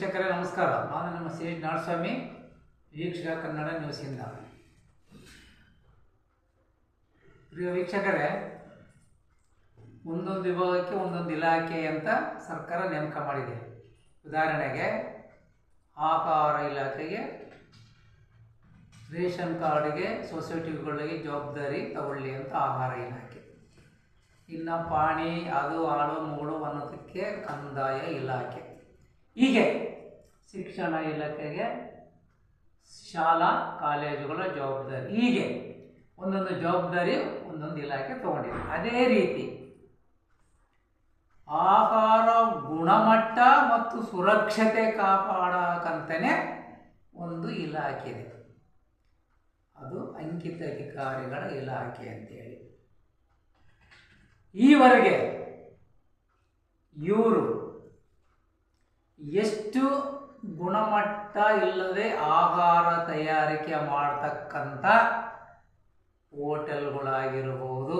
ವೀಕ್ಷಕರೇ, ನಮಸ್ಕಾರ. ನಾನು ನಮ್ಮ ಸಿ ಎಚ್ ನಾಡಸ್ವಾಮಿ ವೀಕ್ಷಕ ಕನ್ನಡ ನ್ಯೂಸಿಂದ ಪ್ರಿಯ ವೀಕ್ಷಕರೇ, ಒಂದೊಂದು ವಿಭಾಗಕ್ಕೆ ಒಂದೊಂದು ಇಲಾಖೆ ಅಂತ ಸರ್ಕಾರ ನೇಮಕ ಮಾಡಿದೆ. ಉದಾಹರಣೆಗೆ, ಆಹಾರ ಇಲಾಖೆಗೆ, ರೇಷನ್ ಕಾರ್ಡ್ಗೆ ಸೊಸೈಟಿಗಳಿಗೆ ಜವಾಬ್ದಾರಿ ತಗೊಳ್ಳಿ ಅಂತ ಆಹಾರ ಇಲಾಖೆ. ಇನ್ನು ಪಾಣಿ, ಅದು ಆಳು ಮೂಳು ಅನ್ನೋದಕ್ಕೆ ಕಂದಾಯ ಇಲಾಖೆ. ಹೀಗೆ ಶಿಕ್ಷಣ ಇಲಾಖೆಗೆ ಶಾಲಾ, ಕಾಲೇಜುಗಳ ಜವಾಬ್ದಾರಿ. ಹೀಗೆ ಒಂದೊಂದು ಜವಾಬ್ದಾರಿ ಒಂದೊಂದು ಇಲಾಖೆ ತಗೊಂಡಿದೆ. ಅದೇ ರೀತಿ ಆಹಾರ, ಗುಣಮಟ್ಟ ಮತ್ತು ಸುರಕ್ಷತೆ ಕಾಪಾಡಕಂತನೇ ಒಂದು ಇಲಾಖೆ ಇದೆ. ಅದು ಅಂಕಿತ ಅಧಿಕಾರಿಗಳ ಇಲಾಖೆ ಅಂತೇಳಿ. ಈವರೆಗೆ ಇವರು ಎಷ್ಟು ಗುಣಮಟ್ಟ ಇಲ್ಲದೆ ಆಹಾರ ತಯಾರಿಕೆ ಮಾಡತಕ್ಕಂಥ ಹೋಟೆಲ್ಗಳಾಗಿರ್ಬೋದು,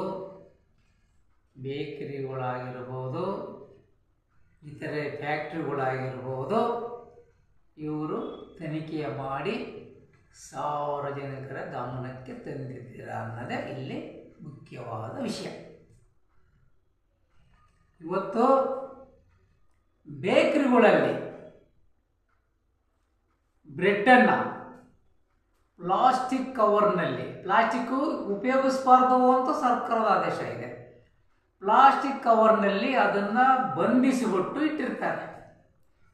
ಬೇಕರಿಗಳಾಗಿರ್ಬೋದು, ಇತರೆ ಫ್ಯಾಕ್ಟ್ರಿಗಳಾಗಿರ್ಬೋದು, ಇವರು ತನಿಖೆ ಮಾಡಿ ಸಾರ್ವಜನಿಕರ ಗಮನಕ್ಕೆ ತಂದಿದ್ದೀರಾ ಅನ್ನೋದೇ ಇಲ್ಲಿ ಮುಖ್ಯವಾದ ವಿಷಯ. ಇವತ್ತು ಬೇಕರಿಗಳಲ್ಲಿ ಬ್ರೆಡ್ಡನ್ನು ಪ್ಲಾಸ್ಟಿಕ್ ಕವರ್ನಲ್ಲಿ ಪ್ಲಾಸ್ಟಿಕ್ಕು ಉಪಯೋಗಿಸಬಾರ್ದು ಅಂತ ಸರ್ಕಾರದ ಆದೇಶ ಇದೆ. ಪ್ಲಾಸ್ಟಿಕ್ ಕವರ್ನಲ್ಲಿ ಅದನ್ನು ಬಂಧಿಸಿಬಿಟ್ಟು ಇಟ್ಟಿರ್ತಾರೆ.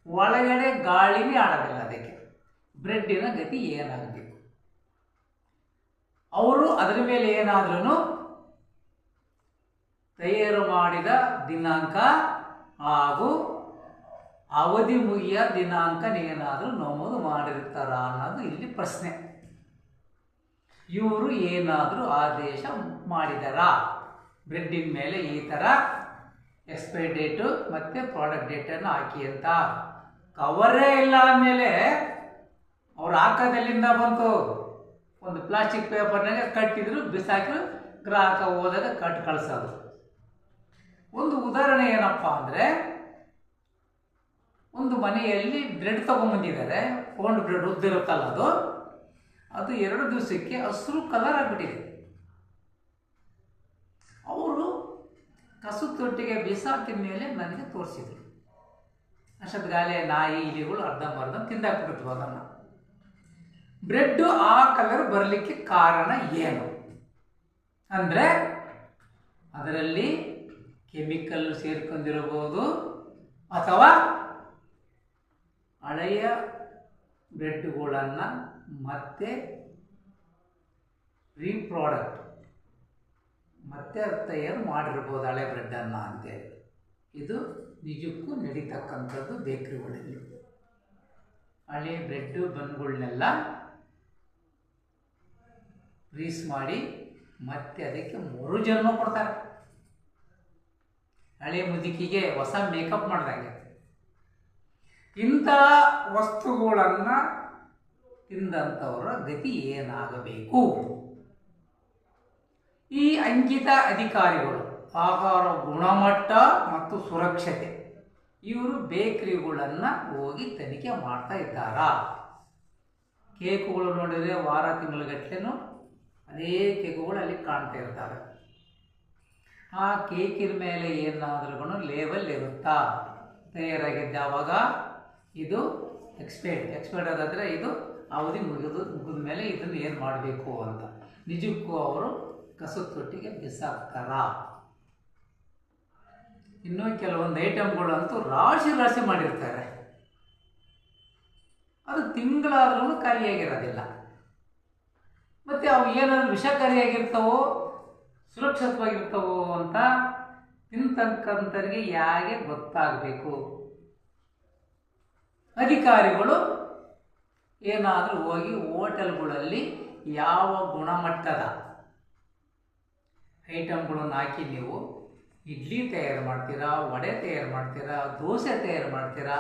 ಒಳಗಡೆ ಗಾಳಿನೇ ಆಡೋದಿಲ್ಲ ಅದಕ್ಕೆ. ಬ್ರೆಡ್ಡಿನ ಗತಿ ಏನಾಗಬೇಕು? ಅವರು ಅದರ ಮೇಲೆ ಏನಾದ್ರೂ ತಯಾರು ಮಾಡಿದ ದಿನಾಂಕ ಹಾಗೂ ಅವಧಿ ಮುಗಿಯ ದಿನಾಂಕನೇನಾದರೂ ನಮೂದು ಮಾಡಿರ್ತಾರ ಅನ್ನೋದು ಇಲ್ಲಿ ಪ್ರಶ್ನೆ. ಇವರು ಏನಾದರೂ ಆದೇಶ ಮಾಡಿದಾರ. ಬ್ರೆಡ್ಡಿನ ಮೇಲೆ ಈ ಥರ ಎಕ್ಸ್ಪೈರಿ ಡೇಟು ಮತ್ತು ಪ್ರಾಡಕ್ಟ್ ಡೇಟನ್ನು ಹಾಕಿ ಅಂತ. ಕವರೇ ಇಲ್ಲ ಅಂದಮೇಲೆ ಅವ್ರು ಹಾಕೋದೆಲ್ಲಿಂದ ಬಂತು? ಒಂದು ಪ್ಲಾಸ್ಟಿಕ್ ಪೇಪರ್ನಾಗ ಕಟ್ಟಿದ್ರು, ಬಿಸಾಕಿದ್ರು, ಗ್ರಾಹಕ ಹೋದಾಗ ಕಟ್ ಕಳಿಸೋದು. ಒಂದು ಉದಾಹರಣೆ ಏನಪ್ಪ ಅಂದರೆ ಒಂದು ಮನೆಯಲ್ಲಿ ಬ್ರೆಡ್ ತೊಗೊಂಬಂದಿದ್ದಾರೆ. ಫೋಂಡ್ ಬ್ರೆಡ್ ಉದ್ದಿರುತ್ತಲ್ಲ ಅದು. ಅದು ಎರಡು ದಿವಸಕ್ಕೆ ಹಸಿರು ಕಲರ್ ಆಗಿಬಿಟ್ಟಿದೆ. ಅವರು ಕಸು ತೊಟ್ಟಿಗೆ ಬಿಸಾಕಿದ ಮೇಲೆ ನನಗೆ ತೋರಿಸಿದ್ರು. ಅಷ್ಟೊತ್ತಿಗಾಲೆ ನಾಯಿ, ಇಲಿಗಳು ಅರ್ಧಂಬರ್ಧ ತಿಂದಾಕ್ಬಿಡ್ತು ಅದನ್ನು. ಬ್ರೆಡ್ಡು ಆ ಕಲರ್ ಬರಲಿಕ್ಕೆ ಕಾರಣ ಏನು? ಅಂದರೆ ಅದರಲ್ಲಿ ಕೆಮಿಕಲ್ ಸೇರ್ಕೊಂಡಿರಬಹುದು ಅಥವಾ ಹಳೆಯ ಬ್ರೆಡ್ಗಳನ್ನು ಮತ್ತೆ ರೀಪ್ರಾಡಕ್ಟ್, ಮತ್ತೆ ತಯಾರು ಮಾಡಿರ್ಬೋದು ಹಳೆ ಬ್ರೆಡ್ಡನ್ನು ಅಂತೇಳಿ. ಇದು ನಿಜಕ್ಕೂ ನಡೀತಕ್ಕಂಥದ್ದು ಬೇಕ್ರಿಗಳಲ್ಲಿ ಹಳೆ ಬ್ರೆಡ್ಡು ಬನ್ಗಳನ್ನೆಲ್ಲ ಫ್ರೀಸ್ ಮಾಡಿ ಮತ್ತೆ ಅದಕ್ಕೆ ಮರುಜನ್ಮ ಕೊಡ್ತಾರೆ. ಹಳೆ ಮುದುಕಿಗೆ ಹೊಸ ಮೇಕಪ್ ಮಾಡ್ದಂಗೆ. ಇಂಥ ವಸ್ತುಗಳನ್ನು ತಿಂದಂಥವರ ಗತಿ ಏನಾಗಬೇಕು? ಈ ಅಂಕಿತ ಅಧಿಕಾರಿಗಳು, ಆಹಾರ ಗುಣಮಟ್ಟ ಮತ್ತು ಸುರಕ್ಷತೆ, ಇವರು ಬೇಕರಿಗಳನ್ನು ಹೋಗಿ ತನಿಖೆ ಮಾಡ್ತಾ ಇದ್ದಾರಾ? ಕೇಕುಗಳು ನೋಡಿದರೆ ವಾರ ತಿಂಗಳಗಟ್ಲೆನೂ ಅದೇ ಕೇಕುಗಳು ಅಲ್ಲಿ ಕಾಣ್ತಾ ಇರ್ತಾರೆ. ಆ ಕೇಕಿನ ಮೇಲೆ ಏನಾದರೂ ಲೇಬಲ್ ಇರುತ್ತಾ? ತಯಾರಾಗಿದ್ದ ಆವಾಗ ಇದು ಎಕ್ಸ್ಪೈರ್ಡ್ ಎಕ್ಸ್ಪೈರ್ಡ್ ಆದಾದರೆ ಇದು ಅವಧಿ ಮುಗಿದು, ಮುಗಿದ ಮೇಲೆ ಇದನ್ನು ಏನು ಮಾಡಬೇಕು ಅಂತ. ನಿಜಕ್ಕೂ ಅವರು ಕಸದ ತೊಟ್ಟಿಗೆ ಬಿಸಾಕ್ತಾರ. ಇನ್ನೂ ಕೆಲವೊಂದು ಐಟಮ್ಗಳಂತೂ ರಾಶಿ ರಾಶಿ ಮಾಡಿರ್ತಾರೆ. ಅದು ತಿಂಗಳಾದ್ರೂ ಖಾಲಿಯಾಗಿರೋದಿಲ್ಲ. ಮತ್ತು ಅವು ಏನಾದರೂ ವಿಷಕಾರಿಯಾಗಿರ್ತವೋ ಸುರಕ್ಷಿತವಾಗಿರ್ತವೋ ಅಂತ ತಿಂತಕ್ಕಂಥವ್ರಿಗೆ ಯಾಕೆ ಗೊತ್ತಾಗಬೇಕು? ಅಧಿಕಾರಿಗಳು ಏನಾದರೂ ಹೋಗಿ ಹೋಟೆಲ್ಗಳಲ್ಲಿ ಯಾವ ಗುಣಮಟ್ಟದ ಐಟಮ್ಗಳನ್ನು ಹಾಕಿ ನೀವು ಇಡ್ಲಿ ತಯಾರು ಮಾಡ್ತೀರಾ, ವಡೆ ತಯಾರು ಮಾಡ್ತೀರಾ, ದೋಸೆ ತಯಾರು ಮಾಡ್ತೀರಾ,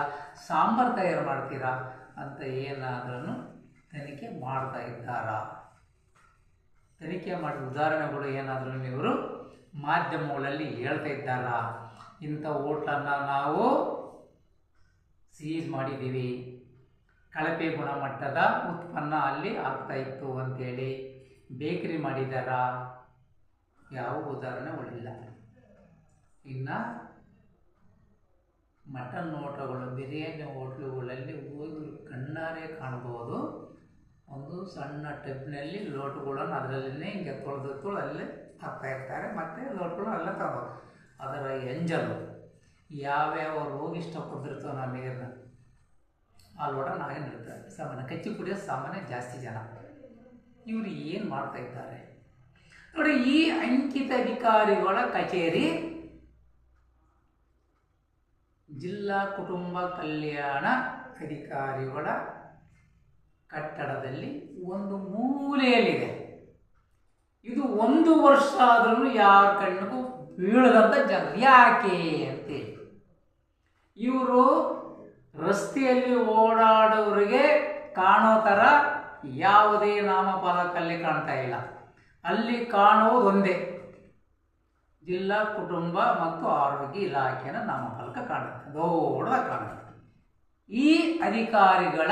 ಸಾಂಬಾರು ತಯಾರು ಮಾಡ್ತೀರಾ ಅಂತ ಏನಾದ್ರೂ ತನಿಖೆ ಮಾಡ್ತಾ ಇದ್ದಾರಾ? ತನಿಖೆ ಮಾಡಿದ ಉದಾಹರಣೆಗಳು ಏನಾದರೂ ಇವರು ಮಾಧ್ಯಮಗಳಲ್ಲಿ ಹೇಳ್ತಾ ಇದ್ದಾರಾ? ಇಂಥ ಹೋಟ್ಲನ್ನು ನಾವು ಸೀಸ್ ಮಾಡಿದ್ದೀವಿ. ಕಳಪೆ ಗುಣಮಟ್ಟದ ಉತ್ಪನ್ನ ಅಲ್ಲಿ ಆಗ್ತಾ ಇತ್ತು ಅಂತೇಳಿ ಬೇಕರಿ ಮಾಡಿದಾರ. ಯಾವ ಉದಾಹರಣೆ ಒಳ್ಳಿಲ್ಲ. ಇನ್ನು ಮಟನ್ ಹೋಟ್ಲುಗಳು ಬಿರಿಯಾನಿ ಹೋಟ್ಲುಗಳಲ್ಲಿ ಹೋಗಿ ಕಣ್ಣಾರೆ ಕಾಣಬಹುದು ಒಂದು ಸಣ್ಣ ಟಬ್ನಲ್ಲಿ ಲೋಟುಗಳನ್ನು ಅದರಲ್ಲೇ ಹಿಂಗೆ ತೊಳೆದು ತೊಳೆದು ಅಲ್ಲೇ ಹಾಕ್ತಾ ಇರ್ತಾರೆ. ಮತ್ತು ಲೋಟುಗಳು ಅಲ್ಲೇ ತಗೋದು ಅದರ ಎಂಜಲು. ಯಾವ್ಯಾವ ರೋಗ ಇಷ್ಟಪಟ್ಟಿರ್ತೋ ನಾನು ನೀರನ್ನ ಆ ಲೋಟ ನಾವೇ ನಿಲ್ತಾರೆ ಸಾಮಾನ್ಯ ಕಚ್ಚಿ ಕುಡಿಯೋ ಸಾಮಾನ್ಯ ಜಾಸ್ತಿ ಜನ. ಇವರು ಏನು ಮಾಡ್ತಾ ಇದ್ದಾರೆ? ನೋಡಿ, ಈ ಅಂಕಿತ ಅಧಿಕಾರಿಗಳ ಕಚೇರಿ ಜಿಲ್ಲಾ ಕುಟುಂಬ ಕಲ್ಯಾಣ ಅಧಿಕಾರಿಗಳ ಕಟ್ಟಡದಲ್ಲಿ ಒಂದು ಮೂಲೆಯಲ್ಲಿದೆ. ಇದು ಒಂದು ವರ್ಷ ಆದ್ರೂ ಯಾರ ಕಣ್ಣಿಗೂ ಬೀಳದಂತ ಜನ. ಯಾಕೆ ಅಂತೇಳಿ. ಇವರು ರಸ್ತೆಯಲ್ಲಿ ಓಡಾಡೋರಿಗೆ ಕಾಣೋ ಥರ ಯಾವುದೇ ನಾಮಫಲಕಲ್ಲಿ ಕಾಣ್ತಾ ಇಲ್ಲ. ಅಲ್ಲಿ ಕಾಣುವುದು ಒಂದೇ. ಜಿಲ್ಲಾ, ಕುಟುಂಬ ಮತ್ತು ಆರೋಗ್ಯ ಇಲಾಖೆಯ ನಾಮಫಲಕ ಕಾಣುತ್ತೆ. ದೊಡ್ಡದಾಗಿ ಕಾಣುತ್ತೆ. ಈ ಅಧಿಕಾರಿಗಳ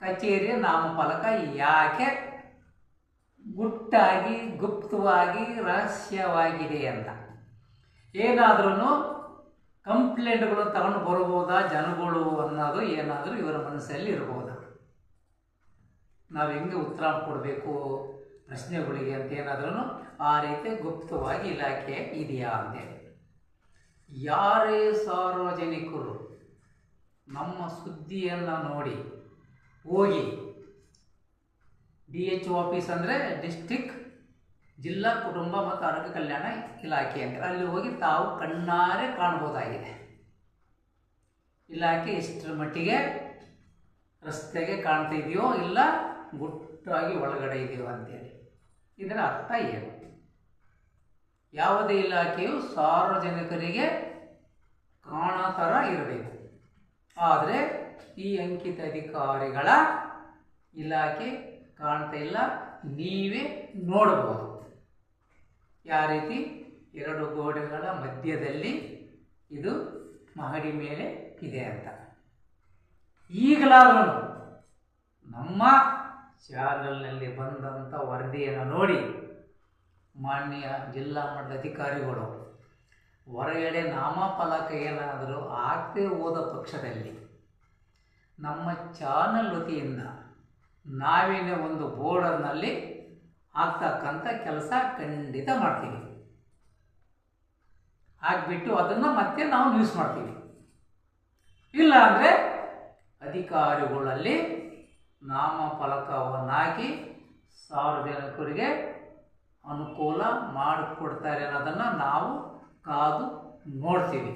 ಕಚೇರಿಯ ನಾಮಫಲಕ ಯಾಕೆ ಗುಟ್ಟಾಗಿ, ಗುಪ್ತವಾಗಿ, ರಹಸ್ಯವಾಗಿದೆ ಅಂತ. ಏನಾದ್ರೂ ಕಂಪ್ಲೇಂಟ್ಗಳು ತಗೊಂಡು ಬರ್ಬೋದಾ ಜನಗಳು ಅನ್ನೋದು ಏನಾದರೂ ಇವರ ಮನಸ್ಸಲ್ಲಿ ಇರಬಹುದು. ನಾವು ಹೆಂಗೆ ಉತ್ತರ ಕೊಡಬೇಕು ಪ್ರಶ್ನೆಗಳಿಗೆ ಅಂತ ಏನಾದ್ರೂ ಆ ರೀತಿ ಗುಪ್ತವಾಗಿ ಇಲಾಖೆ ಇದೆಯಾ ಅಂತೇಳಿ. ಯಾರೇ ಸಾರ್ವಜನಿಕರು ನಮ್ಮ ಸುದ್ದಿಯನ್ನು ನೋಡಿ ಹೋಗಿ ಡಿ ಎಚ್ ಆಫೀಸ್ ಅಂದರೆ ಡಿಸ್ಟಿಕ್ ಜಿಲ್ಲಾ ಕುಟುಂಬ ಮತ್ತು ಆರೋಗ್ಯ ಕಲ್ಯಾಣ ಇಲಾಖೆ ಅಂತ ಅಲ್ಲಿ ಹೋಗಿ ತಾವು ಕಣ್ಣಾರೆ ಕಾಣ್ಬೋದಾಗಿದೆ. ಇಲಾಖೆ ಎಷ್ಟರ ಮಟ್ಟಿಗೆ ರಸ್ತೆಗೆ ಕಾಣ್ತಾ ಇದೆಯೋ ಇಲ್ಲ ಗುಟ್ಟಾಗಿ ಒಳಗಡೆ ಇದೆಯೋ ಅಂತೇಳಿ. ಇದರ ಅರ್ಥ ಏನು? ಯಾವುದೇ ಇಲಾಖೆಯು ಸಾರ್ವಜನಿಕರಿಗೆ ಕಾಣೋ ಥರ ಇರಬೇಕು. ಆದರೆ ಈ ಅಂಕಿತ ಅಧಿಕಾರಿಗಳ ಇಲಾಖೆ ಕಾಣ್ತಾ ಇಲ್ಲ, ನೀವೇ ನೋಡಬಹುದು ಯಾವ ರೀತಿ? ಎರಡು ಗೋಡೆಗಳ ಮಧ್ಯದಲ್ಲಿ ಇದು ಮಹಡಿ ಮೇಲೆ ಇದೆ ಅಂತ. ಈಗಲಾದರೂ ನಮ್ಮ ಚಾನಲ್ನಲ್ಲಿ ಬಂದಂಥ ವರದಿಯನ್ನು ನೋಡಿ ಮಾನ್ಯ ಜಿಲ್ಲಾ ಮಟ್ಟದ ಅಧಿಕಾರಿಗಳು, ಹೊರಗಡೆ ನಾಮಫಲಕ ಏನಾದರೂ ಆಗದೆ ಹೋದ ಪಕ್ಷದಲ್ಲಿ ನಮ್ಮ ಚಾನಲ್ ವತಿಯಿಂದ ನಾವೇನೇ ಒಂದು ಬೋರ್ಡರ್ನಲ್ಲಿ ಹಾಕ್ತಕ್ಕಂಥ ಕೆಲಸ ಖಂಡಿತ ಮಾಡ್ತೀವಿ. ಹಾಕ್ಬಿಟ್ಟು ಅದನ್ನು ಮತ್ತೆ ನಾವು ಯೂಸ್ ಮಾಡ್ತೀವಿ. ಇಲ್ಲ ಅಂದರೆ ಅಧಿಕಾರಿಗಳಲ್ಲಿ ನಾಮಫಲಕವನ್ನಾಕಿ ಸಾರ್ವಜನಿಕರಿಗೆ ಅನುಕೂಲ ಮಾಡಿಕೊಡ್ತಾರೆ ಅನ್ನೋದನ್ನು ನಾವು ಕಾದು ನೋಡ್ತೀವಿ.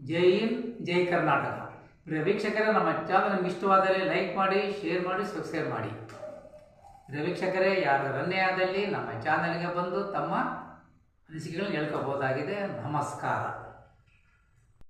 ಜೈ ಹಿಂದ್, ಜೈ ಕರ್ನಾಟಕ. ಪ್ರಿಯ ನಮ್ಮ ಚಾನಲ್ ನಿಮ್ಗೆ ಇಷ್ಟವಾದರೆ ಲೈಕ್ ಮಾಡಿ ಶೇರ್ ಮಾಡಿ ಸಬ್ಸ್ಕ್ರೈಬ್ ಮಾಡಿ. ವೀಕ್ಷಕರೇ ಯಾರನ್ನೇ ಆದಲ್ಲಿ ನಮ್ಮ ಚಾನೆಲ್ಗೆ ಬಂದು ತಮ್ಮ ಅನಿಸಿಕೆಗಳನ್ನ ಹೇಳ್ಕೋಬಹುದಾಗಿದೆ ನಮಸ್ಕಾರ.